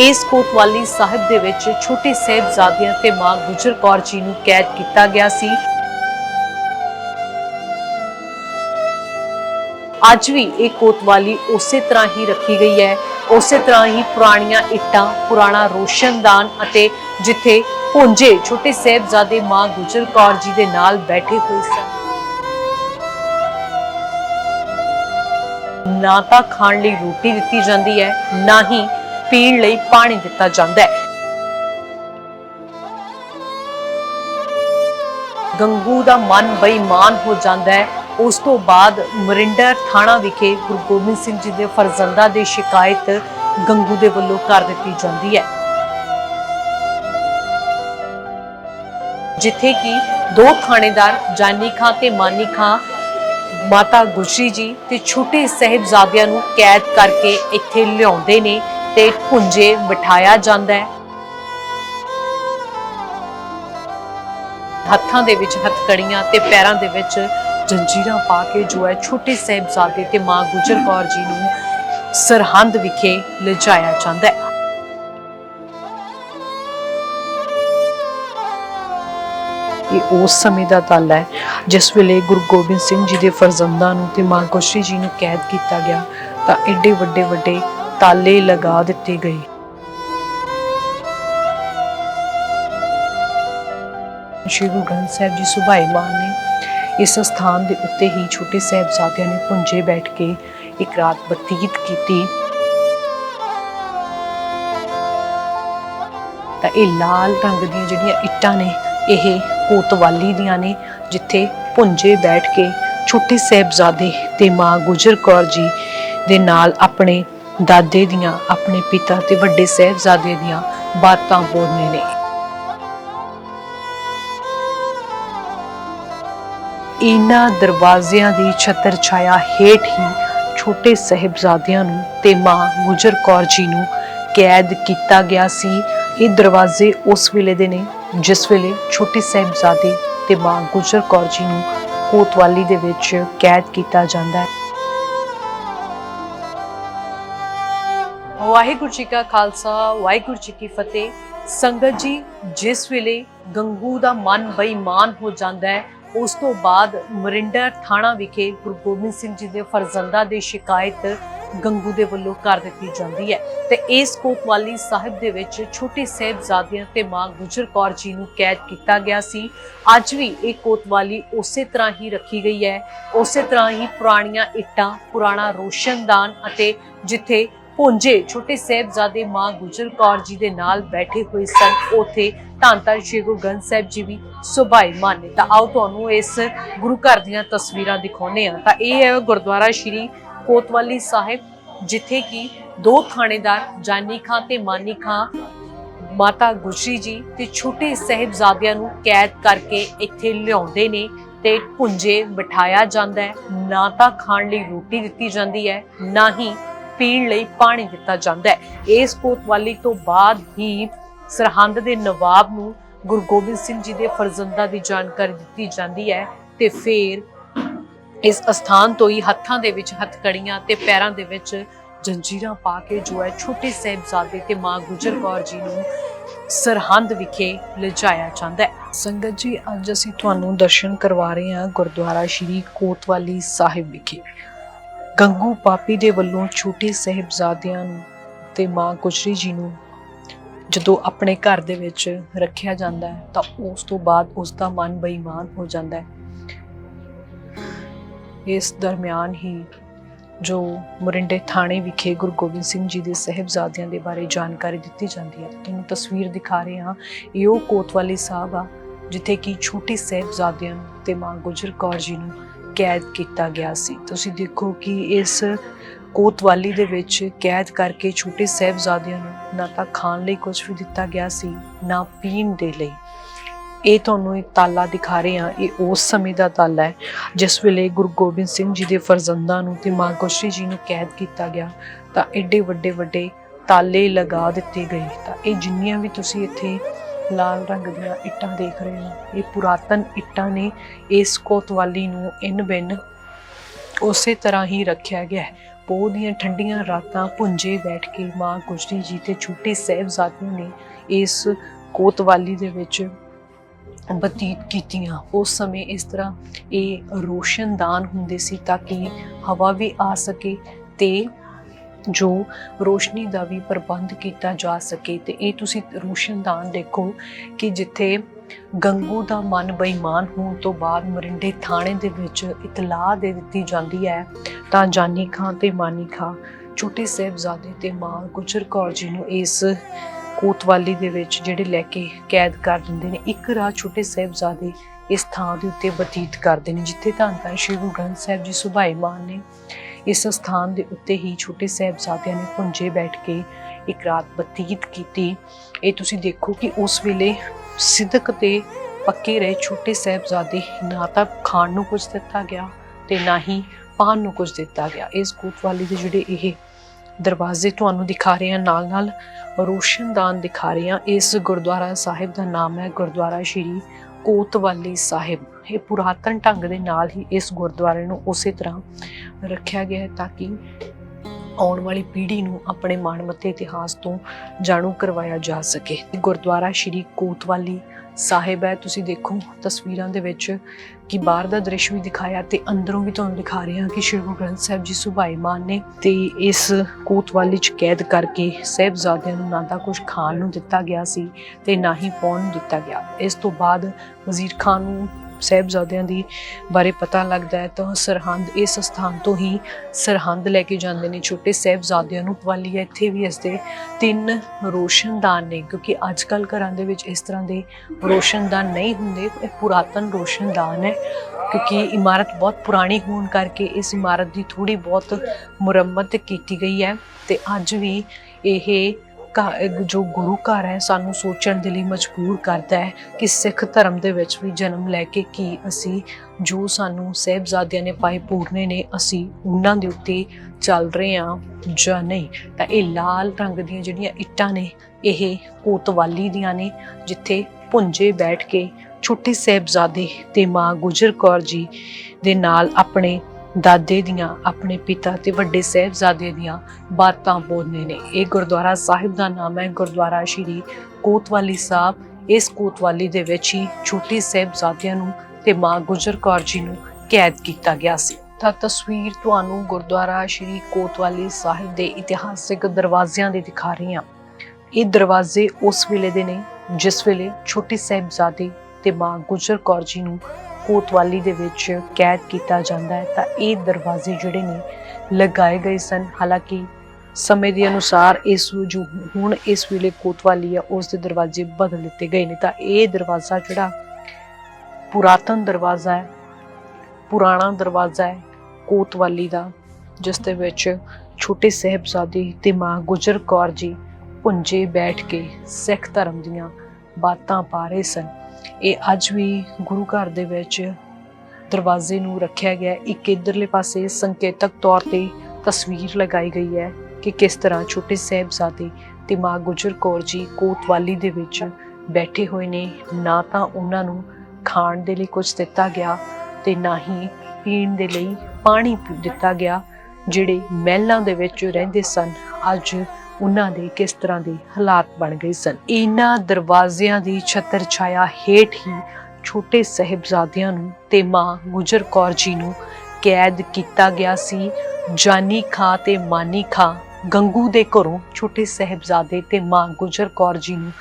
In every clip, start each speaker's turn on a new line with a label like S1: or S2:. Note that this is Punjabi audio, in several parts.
S1: ਇਸ ਕੋਤਵਾਲੀ ਸਾਹਿਬ ਦੇ ਵਿੱਚ ਛੋਟੇ ਸਾਹਿਬਜ਼ਾਦਿਆਂ ਤੇ ਮਾਂ ਗੁਜਰ ਕੌਰ ਜੀ ਨੂੰ ਕੈਦ ਕੀਤਾ ਗਿਆ ਸੀ। ਅੱਜ ਵੀ ਇਹ ਕੋਤਵਾਲੀ ਉਸੇ ਤਰ੍ਹਾਂ ਹੀ ਰੱਖੀ ਗਈ ਹੈ। ਉਸੇ ਤਰ੍ਹਾਂ ਹੀ ਪੁਰਾਣੀਆਂ ਇੱਟਾਂ, ਪੁਰਾਣਾ ਰੋਸ਼ਨਦਾਨ ਅਤੇ ਜਿੱਥੇ ਪੁੰਜੇ ਛੋਟੇ ਸਾਹਿਬਜ਼ਾਦੇ ਮਾਂ ਗੁਜਰ ਕੌਰ ਜੀ ਦੇ ਨਾਲ ਬੈਠੇ ਹੋਏ ਸਨ। ਨਾ ਤਾਂ ਖਾਣ ਲਈ ਰੋਟੀ ਦਿੱਤੀ ਜਾਂਦੀ ਹੈ, ਨਾ ਹੀ ਪੀਣ ਲਈ ਪਾਣੀ ਦਿੱਤਾ ਜਾਂਦਾ ਹੈ। ਗੰਗੂ ਦਾ ਮਨ ਬੇਈਮਾਨ ਹੋ ਜਾਂਦਾ ਹੈ। ਉਸ ਤੋਂ ਬਾਅਦ ਮਰਿੰਡਰ ਥਾਣਾ ਵਿਖੇ ਗੁਰੂ ਗੋਬਿੰਦ ਸਿੰਘ ਜੀ ਦੇ ਫਰਜ਼ੰਦਾ ਦੀ ਸ਼ਿਕਾਇਤ ਗੰਗੂ ਦੇ ਵੱਲੋਂ ਕਰ ਦਿੱਤੀ ਜਾਂਦੀ ਹੈ। ਜਿੱਥੇ ਕਿ ਦੋ ਥਾਣੇਦਾਰ ਜਾਨੀ ਖਾਂ ਤੇ ਮਾਨੀ ਖਾਂ, ਮਾਤਾ ਗੁਜਰੀ ਜੀ ਤੇ ਛੋਟੇ ਸਹਿਬਜ਼ਾਦਿਆਂ ਨੂੰ ਕੈਦ ਕਰਕੇ ਇੱਥੇ ਲਿਆਉਂਦੇ ਨੇ। ਤੇ ਪੁੰਜੇ ਬਿਠਾਇਆ ਜਾਂਦਾ ਹੈ। ਹੱਥਾਂ ਦੇ ਵਿੱਚ ਹੱਥਕੜੀਆਂ ਤੇ ਪੈਰਾਂ ਦੇ ਵਿੱਚ ਜੰਜੀਰਾਂ ਪਾ ਕੇ ਜੋ ਹੈ ਛੋਟੇ ਸਹਿਬਜ਼ਾਦੇ ਤੇ ਮਾਂ ਗੁਜਰ ਕੌਰ ਜੀ ਨੂੰ ਸਰਹੰਦ ਵਿਖੇ ਲਿਜਾਇਆ ਜਾਂਦਾ ਹੈ। ਇਹ ਉਸ ਸਮੇਂ ਦਾ ਤਾਲਾ ਹੈ ਜਿਸ ਵੇਲੇ ਗੁਰੂ ਗੋਬਿੰਦ ਸਿੰਘ ਜੀ ਦੇ ਫਰਜ਼ੰਦਾਂ ਨੂੰ ਤੇ ਮਾਂ ਗੁਜਰੀ ਜੀ ਨੂੰ ਕੈਦ ਕੀਤਾ ਗਿਆ ਤਾਂ ਐਡੇ ਵੱਡੇ ਵੱਡੇ ਤਾਲੇ ਲਗਾ ਦਿੱਤੇ ਗਏ ਸ਼੍ਰੀ ਗੁਰੂ ਗ੍ਰੰਥ ਸਾਹਿਬ ਜੀ ਸੁਭਾਈ ਮਾਨ ਨੇ ਇਸ ਸਥਾਨ ਦੇ ਉੱਤੇ ਹੀ ਛੋਟੇ ਸਾਹਿਬਜ਼ਾਦਿਆਂ ਨੇ ਪੁੰਜੇ ਬੈਠ ਕੇ ਇੱਕ ਰਾਤ ਬਤੀਤ ਕੀਤੀ। ਤਾਂ ਇਹ ਲਾਲ ਰੰਗ ਦੀਆਂ ਜਿਹੜੀਆਂ ਇੱਟਾਂ ਨੇ, ਇਹ ਕੋਤਵਾਲੀ ਦੀਆਂ ਨੇ, ਜਿੱਥੇ ਪੁੰਜੇ ਬੈਠ ਕੇ ਛੋਟੇ ਸਾਹਿਬਜ਼ਾਦੇ ਤੇ ਮਾਂ ਗੁਜਰ ਕੌਰ ਜੀ ਦੇ ਨਾਲ ਆਪਣੇ ਦਾਦੇ ਦੀਆਂ, ਆਪਣੇ ਪਿਤਾ ਤੇ ਵੱਡੇ ਸਾਹਿਬਜ਼ਾਦੇ ਦੀਆਂ ਬਾਤਾਂ ਬੋਲਨੇ ਨੇ। ਇਹਨਾਂ ਦਰਵਾਜ਼ਿਆਂ ਦੀ ਛਤਰ ਛਾਇਆ ਹੇਠ ਹੀ ਛੋਟੇ ਸਹਿਬਜ਼ਾਦਿਆਂ ਨੂੰ ਤੇ ਮਾਂ ਗੁਜਰ ਕੌਰ ਜੀ ਨੂੰ ਕੈਦ ਕੀਤਾ ਗਿਆ ਸੀ। ਇਹ ਦਰਵਾਜ਼ੇ ਉਸ ਵੇਲੇ ਦੇ ਨੇ, ਜਿਸ ਵੇਲੇ ਛੋਟੇ ਸਹਿਬਜ਼ਾਦੇ ਤੇ ਮਾਂ ਗੁਜਰ ਕੌਰ ਜੀ ਨੂੰ ਕੋਤਵਾਲੀ ਦੇ ਵਿੱਚ ਕੈਦ ਕੀਤਾ ਜਾਂਦਾ ਹੈ। ਵਾਹਿਗੁਰੂ ਜੀ ਕਾ ਖਾਲਸਾ, ਵਾਹਿਗੁਰੂ ਜੀ ਕੀ ਫਤਿਹ। ਸੰਗਤ ਜੀ, ਜਿਸ ਵੇਲੇ ਗੰਗੂ ਦਾ ਮਨ ਬੇਈਮਾਨ ਹੋ ਜਾਂਦਾ ਹੈ, ਉਸ ਤੋਂ ਬਾਅਦ ਮਰਿੰਡਰ ਥਾਣਾ ਵਿਖੇ ਗੁਰੂ ਗੋਬਿੰਦ ਸਿੰਘ ਜੀ ਦੇ ਫਰਜ਼ੰਦਾ ਦੀ ਸ਼ਿਕਾਇਤ ਗੰਗੂ ਦੇ ਵੱਲੋਂ ਕਰ ਦਿੱਤੀ ਜਾਂਦੀ ਹੈ। ਤੇ ਇਸ ਕੋਤਵਾਲੀ ਸਾਹਿਬ ਦੇ ਵਿੱਚ ਛੋਟੇ ਸਾਹਿਬਜ਼ਾਦਿਆਂ ਤੇ ਮਾਂ ਗੁਜਰ ਕੌਰ ਜੀ ਨੂੰ ਕੈਦ ਕੀਤਾ ਗਿਆ ਸੀ। ਅੱਜ ਵੀ ਇਹ ਕੋਤਵਾਲੀ ਉਸੇ ਤਰ੍ਹਾਂ ਹੀ ਰੱਖੀ ਗਈ ਹੈ। ਉਸੇ ਤਰ੍ਹਾਂ ਹੀ ਪੁਰਾਣੀਆਂ ਇੱਟਾਂ, ਪੁਰਾਣਾ ਰੋਸ਼ਨਦਾਨ ਅਤੇ ਜਿੱਥੇ ਪੁੰਜੇ ਛੋਟੇ ਸਾਹਿਬਜ਼ਾਦੇ ਮਾਂ ਗੁਜਰ ਕੌਰ ਜੀ ਦੇ ਨਾਲ ਬੈਠੇ ਹੋਏ ਸਨ। ਉਥੇ ਧੰਨ ਧੰਨ ਸ਼੍ਰੀ ਗੁਰੂ ਗ੍ਰੰਥ ਸਾਹਿਬ ਜੀ ਵੀ ਸੁਭਾਈਮਾਨ ਨੇ। ਤਾਂ ਆਓ ਤੁਹਾਨੂੰ ਇਸ ਗੁਰੂ ਘਰ ਦੀਆਂ ਤਸਵੀਰਾਂ ਦਿਖਾਉਂਦੇ ਆ ਤਾਂ ਇਹ ਹੈ ਗੁਰਦੁਆਰਾ ਸ਼੍ਰੀ ਕੋਤਵਾਲੀ ਸਾਹਿਬ, ਜਿੱਥੇ ਕਿ ਦੋ ਥਾਣੇਦਾਰ ਜਾਨੀ ਖਾਂ ਤੇ ਮਾਨੀ ਖਾਂ ਮਾਤਾ ਗੁਜਰੀ ਜੀ ਤੇ ਛੋਟੇ ਸਹਿਬਜ਼ਾਦਿਆਂ ਨੂੰ ਕੈਦ ਕਰਕੇ ਇੱਥੇ ਲਿਆਉਂਦੇ ਨੇ ਤੇ ਪੁੰਜੇ ਬਿਠਾਇਆ ਜਾਂਦਾ ਹੈ। ਨਾ ਤਾਂ ਖਾਣ ਲਈ ਰੋਟੀ ਦਿੱਤੀ ਜਾਂਦੀ ਹੈ, ਨਾ ਹੀ ਪੀਣ ਲਈ ਪਾਣੀ ਦਿੱਤਾ ਜਾਂਦਾ ਹੈ। ਇਸ ਕੋਤਵਾਲੀ ਤੋਂ ਬਾਅਦ ਹੀ ਸਰਹੰਦ ਦੇ ਨਵਾਬ ਨੂੰ ਗੁਰੂ ਗੋਬਿੰਦ ਸਿੰਘ ਜੀ ਦੇ ਫਰਜ਼ੰਦਾ ਦੀ ਜਾਣਕਾਰੀ ਦਿੱਤੀ ਜਾਂਦੀ ਹੈ ਤੇ ਫਿਰ ਇਸ ਅਸਥਾਨ ਤੋਂ ਹੀ ਹੱਥਾਂ ਦੇ ਵਿੱਚ ਹੱਥਕੜੀਆਂ ਤੇ ਪੈਰਾਂ ਦੇ ਵਿੱਚ ਜੰਜੀਰਾਂ ਪਾ ਕੇ ਜੋ ਹੈ ਛੋਟੇ ਸਾਹਿਬਜ਼ਾਦੇ ਤੇ ਮਾਂ ਗੁਜਰ ਕੌਰ ਜੀ ਨੂੰ ਸਰਹੰਦ ਵਿਖੇ ਲਿਜਾਇਆ ਜਾਂਦਾ ਹੈ। ਸੰਗਤ ਜੀ, ਅੱਜ ਅਸੀਂ ਤੁਹਾਨੂੰ ਦਰਸ਼ਨ ਕਰਵਾ ਰਹੇ ਹਾਂ ਗੁਰਦੁਆਰਾ ਸ਼੍ਰੀ ਕੋਤਵਾਲੀ ਸਾਹਿਬ ਵਿਖੇ। ਗੰਗੂ ਪਾਪੀ ਦੇ ਵੱਲੋਂ ਛੋਟੇ ਸਾਹਿਬਜ਼ਾਦਿਆਂ ਨੂੰ ਤੇ ਮਾਂ ਗੁਜਰੀ ਜੀ ਨੂੰ ਜਦੋਂ ਆਪਣੇ ਘਰ ਦੇ ਵਿੱਚ ਰੱਖਿਆ ਜਾਂਦਾ ਹੈ, ਤਾਂ ਉਸ ਤੋਂ ਬਾਅਦ ਉਸ ਦਾ ਮਨ ਬੇਈਮਾਨ ਹੋ ਜਾਂਦਾ ਹੈ। ਇਸ ਦਰਮਿਆਨ ਹੀ ਜੋ ਮੁਰਿੰਡੇ ਥਾਣੇ ਵਿਖੇ ਗੁਰੂ ਗੋਬਿੰਦ ਸਿੰਘ ਜੀ ਦੇ ਸਹਿਬਜ਼ਾਦਿਆਂ ਦੇ ਬਾਰੇ ਜਾਣਕਾਰੀ ਦਿੱਤੀ ਜਾਂਦੀ ਹੈ, ਤੁਹਾਨੂੰ ਤਸਵੀਰ ਦਿਖਾ ਰਹੇ ਹਾਂ। ਇਹ ਉਹ ਕੋਤਵਾਲੀ ਸਾਹਿਬ ਆ, ਜਿੱਥੇ ਕਿ ਛੋਟੇ ਸਹਿਬਜ਼ਾਦਿਆਂ ਨੂੰ ਤੇ ਮਾਂ ਗੁਜਰ ਕੌਰ ਜੀ ਨੂੰ ਕੈਦ ਕੀਤਾ ਗਿਆ ਸੀ। ਤੁਸੀਂ ਦੇਖੋ ਕਿ ਇਸ ਕੋਤਵਾਲੀ ਦੇ ਵਿੱਚ ਕੈਦ ਕਰਕੇ ਛੋਟੇ ਸਹਿਬਜ਼ਾਦਿਆਂ ਨੂੰ ਨਾ ਤਾਂ ਖਾਣ ਲਈ ਕੁਝ ਵੀ ਦਿੱਤਾ ਗਿਆ ਸੀ, ਨਾ ਪੀਣ ਦੇ ਲਈ। ਇਹ ਤੁਹਾਨੂੰ ਇੱਕ ਤਾਲਾ ਦਿਖਾ ਰਹੇ ਹਾਂ। ਇਹ ਉਸ ਸਮੇਂ ਦਾ ਤਾਲਾ ਹੈ, ਜਿਸ ਵੇਲੇ ਗੁਰੂ ਗੋਬਿੰਦ ਸਿੰਘ ਜੀ ਦੇ ਫਰਜ਼ੰਦਾਂ ਨੂੰ ਤੇ ਮਾਂ ਗੁਜਰੀ ਜੀ ਨੂੰ ਕੈਦ ਕੀਤਾ ਗਿਆ, ਤਾਂ ਐਡੇ ਵੱਡੇ ਵੱਡੇ ਤਾਲੇ ਲਗਾ ਦਿੱਤੇ ਗਏ। ਤਾਂ ਇਹ ਜਿੰਨੀਆਂ ਵੀ ਤੁਸੀਂ ਇੱਥੇ ਲਾਲ ਰੰਗ ਦੀਆਂ ਇੱਟਾਂ ਦੇਖ ਰਹੇ ਹੋ। ਇਹ ਪੁਰਾਤਨ ਇੱਟਾਂ ਨੇ ਇਸ ਕੋਤਵਾਲੀ ਨੂੰ ਇਨ ਬਿਨ ਉਸੇ ਤਰ੍ਹਾਂ ਹੀ ਰੱਖਿਆ ਗਿਆ ਹੈ। ਪੋਹ ਦੀਆਂ ਠੰਡੀਆਂ ਰਾਤਾਂ ਪੁੰਜੇ ਬੈਠ ਕੇ ਮਾਂ ਗੁਜਰੀ ਜੀ ਤੇ ਛੋਟੇ ਸਾਹਿਬਜ਼ਾਦਿਆਂ ਨੇ ਇਸ ਕੋਤਵਾਲੀ ਦੇ ਵਿੱਚ ਬਤੀਤ ਕੀਤੀਆਂ। ਉਸ ਸਮੇਂ ਇਸ ਤਰ੍ਹਾਂ ਇਹ ਰੋਸ਼ਨਦਾਨ ਹੁੰਦੇ ਸੀ ਤਾਂ ਕਿ ਹਵਾ ਵੀ ਆ ਸਕੇ ਤੇ ਜੋ ਰੋਸ਼ਨੀ ਦਾ ਵੀ ਪ੍ਰਬੰਧ ਕੀਤਾ ਜਾ ਸਕੇ ਤੇ ਇਹ ਤੁਸੀਂ ਰੋਸ਼ਨਦਾਨ ਦੇਖੋ ਕਿ ਜਿੱਥੇ ਗੰਗੂ ਦਾ ਮਨ ਬੇਈਮਾਨ ਹੋਣ ਤੋਂ ਬਾਅਦ ਮਰਿੰਡੇ ਥਾਣੇ ਦੇ ਵਿੱਚ ਇਤਲਾਹ ਦੇ ਦਿੱਤੀ ਜਾਂਦੀ ਹੈ, ਤਾਂ ਜਾਨੀ ਖਾਂ ਤੇ ਮਾਨੀ ਖਾਂ, ਛੋਟੇ ਸਾਹਿਬਜ਼ਾਦੇ ਤੇ ਮਾਂ ਗੁਜਰ ਕੌਰ ਜੀ ਨੂੰ ਇਸ ਕੋਤਵਾਲੀ ਦੇ ਵਿੱਚ ਜਿਹੜੇ ਲੈ ਕੇ ਕੈਦ ਕਰ ਦਿੰਦੇ ਨੇ, ਇੱਕ ਰਾਤ ਛੋਟੇ ਸਾਹਿਬਜ਼ਾਦੇ ਇਸ ਥਾਂ ਦੇ ਉੱਤੇ ਬਤੀਤ ਕਰਦੇ ਨੇ, ਜਿੱਥੇ ਧੰਨ ਧੰਨ ਸ਼੍ਰੀ ਗੁਰੂ ਗ੍ਰੰਥ ਸਾਹਿਬ ਜੀ ਸੁਭਾਈ ਮਾਨ ਨੇ ਇਸ ਸਥਾਨ ਦੇ ਉੱਤੇ ਹੀ ਛੋਟੇ ਸਾਹਿਬਜ਼ਾਦਿਆਂ ਨੇ ਪੁੰਜੇ ਬੈਠ ਕੇ ਇੱਕ ਰਾਤ ਬਤੀਤ ਕੀਤੀ। ਇਹ ਤੁਸੀਂ ਦੇਖੋ ਕਿ ਉਸ ਵੇਲੇ ਸਿੱਧਕ ਤੇ ਪੱਕੇ ਰਹੇ ਛੋਟੇ ਸਾਹਿਬਜ਼ਾਦੇ ਨਾ ਤਾਂ ਖਾਣ ਨੂੰ ਕੁਝ ਦਿੱਤਾ ਗਿਆ ਤੇ ਨਾ ਹੀ ਪਾਣ ਨੂੰ ਕੁਝ ਦਿੱਤਾ ਗਿਆ। ਇਸ ਕੋਤਵਾਲੀ ਦੇ ਜਿਹੜੇ ਇਹ ਦਰਵਾਜ਼ੇ ਤੁਹਾਨੂੰ ਦਿਖਾ ਰਹੇ ਹਾਂ ਨਾਲ ਨਾਲ ਰੋਸ਼ਨਦਾਨ ਦਿਖਾ ਰਹੇ ਹਾਂ। ਇਸ ਗੁਰਦੁਆਰਾ ਸਾਹਿਬ ਦਾ ਨਾਮ ਹੈ ਗੁਰਦੁਆਰਾ ਸ਼੍ਰੀ ਕੋਤਵਾਲੀ ਸਾਹਿਬ। ਇਹ ਪੁਰਾਤਨ ਢੰਗ ਦੇ ਨਾਲ ਹੀ ਇਸ ਗੁਰਦੁਆਰੇ ਨੂੰ ਉਸੇ ਤਰ੍ਹਾਂ ਰੱਖਿਆ ਗਿਆ ਹੈ ਤਾਂ ਕਿ ਆਉਣ ਵਾਲੀ ਪੀੜ੍ਹੀ ਨੂੰ ਆਪਣੇ ਮਾਣਮੱਤੇ ਇਤਿਹਾਸ ਤੋਂ ਜਾਣੂ ਕਰਵਾਇਆ ਜਾ ਸਕੇ। ਗੁਰਦੁਆਰਾ ਸ਼੍ਰੀ ਕੋਤਵਾਲੀ ਸਾਹਿਬ ਹੈ। ਤੁਸੀਂ ਦੇਖੋ ਤਸਵੀਰਾਂ ਦੇ ਵਿੱਚ ਕਿ ਬਾਹਰ ਦਾ ਦ੍ਰਿਸ਼ ਵੀ ਦਿਖਾਇਆ ਤੇ ਅੰਦਰੋਂ ਵੀ ਤੁਹਾਨੂੰ ਦਿਖਾ ਰਹੇ ਹਾਂ ਕਿ ਸ਼੍ਰੀ ਗੁਰੂ ਗ੍ਰੰਥ ਸਾਹਿਬ ਜੀ ਸੁਭਾਈਮਾਨ ਨੇ ਤੇ ਇਸ ਕੋਤਵਾਲੀ ਚ ਕੈਦ ਕਰਕੇ ਸਾਹਿਬਜ਼ਾਦਿਆਂ ਨੂੰ ਨਾ ਤਾਂ ਕੁਝ ਖਾਣ ਨੂੰ ਦਿੱਤਾ ਗਿਆ ਸੀ ਤੇ ਨਾ ਹੀ ਪਾਉਣ ਨੂੰ ਦਿੱਤਾ ਗਿਆ। ਇਸ ਤੋਂ ਬਾਅਦ ਵਜ਼ੀਰ ਖਾਨ ਨੂੰ ਸਾਹਿਬਜ਼ਾਦਿਆਂ ਦੀ ਬਾਰੇ ਪਤਾ ਲੱਗਦਾ ਹੈ, ਤਾਂ ਸਰਹੰਦ ਇਸ ਸਥਾਨ ਤੋਂ ਹੀ ਸਰਹੰਦ ਲੈ ਕੇ ਜਾਂਦੇ ਨੇ। ਛੋਟੇ ਸਾਹਿਬਜ਼ਾਦਿਆਂ ਨੂੰ ਪਵਾਲੀ ਹੈ। ਇੱਥੇ ਵੀ ਇਸ ਦੇ ਤਿੰਨ ਰੋਸ਼ਨਦਾਨ ਨੇ, ਕਿਉਂਕਿ ਅੱਜ ਕੱਲ ਘਰਾਂ ਦੇ ਵਿੱਚ ਇਸ ਤਰ੍ਹਾਂ ਦੇ ਰੋਸ਼ਨਦਾਨ ਨਹੀਂ ਹੁੰਦੇ। ਇਹ ਪੁਰਾਤਨ ਰੋਸ਼ਨਦਾਨ ਹੈ, ਕਿਉਂਕਿ ਇਮਾਰਤ ਬਹੁਤ ਪੁਰਾਣੀ ਹੋਣ ਕਰਕੇ ਇਸ ਇਮਾਰਤ ਦੀ ਥੋੜੀ ਬਹੁਤ ਮੁਰੰਮਤ ਕੀਤੀ ਗਈ ਹੈ। ਤੇ ਅੱਜ ਵੀ ਇਹ ਜੋ ਗੁਰੂ ਘਰ ਹੈ, ਸਾਨੂੰ ਸੋਚਣ ਦੇ ਲਈ ਮਜਬੂਰ ਕਰਦਾ ਹੈ ਕਿ ਸਿੱਖ ਧਰਮ ਦੇ ਵਿੱਚ ਵੀ ਜਨਮ ਲੈ ਕੇ ਕੀ ਅਸੀਂ, ਜੋ ਸਾਨੂੰ ਸਹਿਬਜ਼ਾਦਿਆਂ ਨੇ ਪਾਏ ਪੂਰਨੇ ਨੇ, ਅਸੀਂ ਉਹਨਾਂ ਦੇ ਉੱਤੇ ਚੱਲ ਰਹੇ ਹਾਂ ਜਾਂ ਨਹੀਂ। ਤਾਂ ਇਹ ਲਾਲ ਰੰਗ ਦੀਆਂ ਜਿਹੜੀਆਂ ਇੱਟਾਂ ਨੇ, ਇਹ ਕੋਤਵਾਲੀ ਦੀਆਂ ਨੇ, ਜਿੱਥੇ ਪੁੰਜੇ ਬੈਠ ਕੇ ਛੋਟੇ ਸਾਹਿਬਜ਼ਾਦੇ ਤੇ ਮਾਂ ਗੁਜਰ ਕੌਰ ਜੀ ਦੇ ਨਾਲ ਆਪਣੇ ਦਾਦੇ ਦੀਆਂ, ਆਪਣੇ ਪਿਤਾ ਤੇ ਵੱਡੇ ਸਾਹਿਬਜ਼ਾਦੇ ਦੀਆਂ ਬਾਤਾਂ ਬੋਲਨੇ ਨੇ। ਇਹ ਗੁਰਦੁਆਰਾ ਸਾਹਿਬ ਦਾ ਨਾਮ ਹੈ, ਗੁਰਦੁਆਰਾ ਸ਼੍ਰੀ ਕੋਤਵਾਲੀ ਸਾਹਿਬ। ਇਸ ਕੋਤਵਾਲੀ ਦੇ ਵਿੱਚ ਹੀ ਛੋਟੇ ਸਾਹਿਬਜ਼ਾਦਿਆਂ ਨੂੰ ਤੇ ਮਾਂ ਗੁਜਰ ਕੌਰ ਜੀ ਨੂੰ ਕੈਦ ਕੀਤਾ ਗਿਆ ਸੀ। ਤਾਂ ਤਸਵੀਰ ਤੁਹਾਨੂੰ ਗੁਰਦੁਆਰਾ ਸ਼੍ਰੀ ਕੋਤਵਾਲੀ ਸਾਹਿਬ ਦੇ ਇਤਿਹਾਸਿਕ ਦਰਵਾਜ਼ਿਆਂ ਦੀ ਦਿਖਾ ਰਹੀ ਹਾਂ। ਇਹ ਦਰਵਾਜ਼ੇ ਉਸ ਵੇਲੇ ਦੇ ਨੇ, ਜਿਸ ਵੇਲੇ ਛੋਟੇ ਸਾਹਿਬਜ਼ਾਦੇ ਤੇ ਮਾਂ ਗੁਜਰ ਕੌਰ ਜੀ ਨੂੰ ਕੋਤਵਾਲੀ ਦੇ ਵਿੱਚ ਕੈਦ ਕੀਤਾ ਜਾਂਦਾ ਹੈ, ਤਾਂ ਇਹ ਦਰਵਾਜ਼ੇ ਜਿਹੜੇ ਨੇ ਲਗਾਏ ਗਏ ਸਨ। ਹਾਲਾਂਕਿ ਸਮੇਂ ਦੇ ਅਨੁਸਾਰ ਇਸ ਜੋ ਹੁਣ ਇਸ ਵੇਲੇ ਕੋਤਵਾਲੀ ਆ, ਉਸ ਦੇ ਦਰਵਾਜ਼ੇ ਬਦਲ ਦਿੱਤੇ ਗਏ ਨੇ। ਤਾਂ ਇਹ ਦਰਵਾਜ਼ਾ ਜਿਹੜਾ ਪੁਰਾਤਨ ਦਰਵਾਜ਼ਾ ਹੈ, ਪੁਰਾਣਾ ਦਰਵਾਜ਼ਾ ਹੈ ਕੋਤਵਾਲੀ ਦਾ, ਜਿਸ ਦੇ ਵਿੱਚ ਛੋਟੇ ਸਾਹਿਬਜ਼ਾਦੇ ਤੇ ਮਾਂ ਗੁਜਰ ਕੌਰ ਜੀ ਪੁੰਜੇ ਬੈਠ ਕੇ ਸਿੱਖ ਧਰਮ ਦੀਆਂ ਬਾਤਾਂ ਪਾ ਰਹੇ ਸਨ। ਇਹ ਅੱਜ ਵੀ ਗੁਰੂ ਘਰ ਦੇ ਵਿੱਚ ਦਰਵਾਜ਼ੇ ਨੂੰ ਰੱਖਿਆ ਗਿਆ। ਇੱਕ ਇਧਰਲੇ ਪਾਸੇ ਸੰਕੇਤਕ ਤੌਰ ਤੇ ਤਸਵੀਰ ਲਗਾਈ ਗਈ ਹੈ ਕਿ ਕਿਸ ਤਰ੍ਹਾਂ ਛੋਟੇ ਸਾਹਿਬਜ਼ਾਦੇ ਤੇ ਮਾਂ ਗੁਜਰ ਕੌਰ ਜੀ ਕੋਤਵਾਲੀ ਦੇ ਵਿੱਚ ਬੈਠੇ ਹੋਏ ਨੇ। ਨਾ ਤਾਂ ਉਹਨਾਂ ਨੂੰ ਖਾਣ ਦੇ ਲਈ ਕੁਝ ਦਿੱਤਾ ਗਿਆ ਤੇ ਨਾ ਹੀ ਪੀਣ ਦੇ ਲਈ ਪਾਣੀ ਪੀ- ਦਿੱਤਾ ਗਿਆ, ਜਿਹੜੇ ਮਹਿਲਾਂ ਦੇ ਵਿੱਚ ਰਹਿੰਦੇ ਸਨ। ਅੱਜ ਉਹਨਾਂ ਦੇ ਕਿਸ ਤਰ੍ਹਾਂ ਦੇ ਹਾਲਾਤ ਬਣ ਗਏ ਸਨ। ਇਹਨਾਂ ਦਰਵਾਜ਼ਿਆਂ ਦੀ ਛਤਰ ਛਾਇਆ ਹੇਠ ਹੀ ਛੋਟੇ ਸਹਿਬਜ਼ਾਦਿਆਂ ਨੂੰ ਤੇ ਮਾਂ ਗੁਜਰ ਕੌਰ ਜੀ ਨੂੰ ਕੈਦ ਕੀਤਾ ਗਿਆ ਸੀ। ਜਾਨੀ ਖਾਂ ਤੇ ਮਾਨੀ ਖਾਂ ਗੰਗੂ ਦੇ ਘਰੋਂ ਛੋਟੇ ਸਹਿਬਜ਼ਾਦੇ ਤੇ ਮਾਂ ਗੁਜਰ ਕੌਰ ਜੀ ਨੂੰ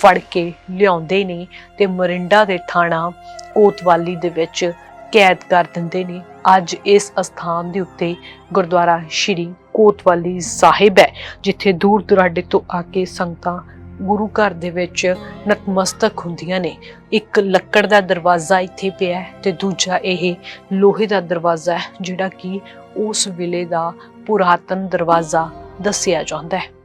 S1: ਫੜ ਕੇ ਲਿਆਉਂਦੇ ਨੇ ਤੇ ਮਰਿੰਡਾ ਦੇ ਥਾਣਾ ਕੋਤਵਾਲੀ ਦੇ ਵਿੱਚ ਕੈਦ ਕਰ ਦਿੰਦੇ ਨੇ। ਅੱਜ ਇਸ ਅਸਥਾਨ ਦੇ ਉੱਤੇ ਗੁਰਦੁਆਰਾ ਸ਼੍ਰੀ ਕੋਤਵਾਲੀ ਸਾਹਿਬ ਹੈ, ਜਿੱਥੇ ਦੂਰ ਦੁਰਾਡੇ ਤੋਂ ਆ ਕੇ ਸੰਗਤਾਂ ਗੁਰੂ ਘਰ ਦੇ ਵਿੱਚ ਨਤਮਸਤਕ ਹੁੰਦੀਆਂ ਨੇ। ਇੱਕ ਲੱਕੜ ਦਾ ਦਰਵਾਜ਼ਾ ਇੱਥੇ ਪਿਆ ਹੈ ਤੇ ਦੂਜਾ ਇਹ ਲੋਹੇ ਦਾ ਦਰਵਾਜ਼ਾ ਹੈ, ਜਿਹੜਾ ਕਿ ਉਸ ਵੇਲੇ ਦਾ ਪੁਰਾਤਨ ਦਰਵਾਜ਼ਾ ਦੱਸਿਆ ਜਾਂਦਾ ਹੈ।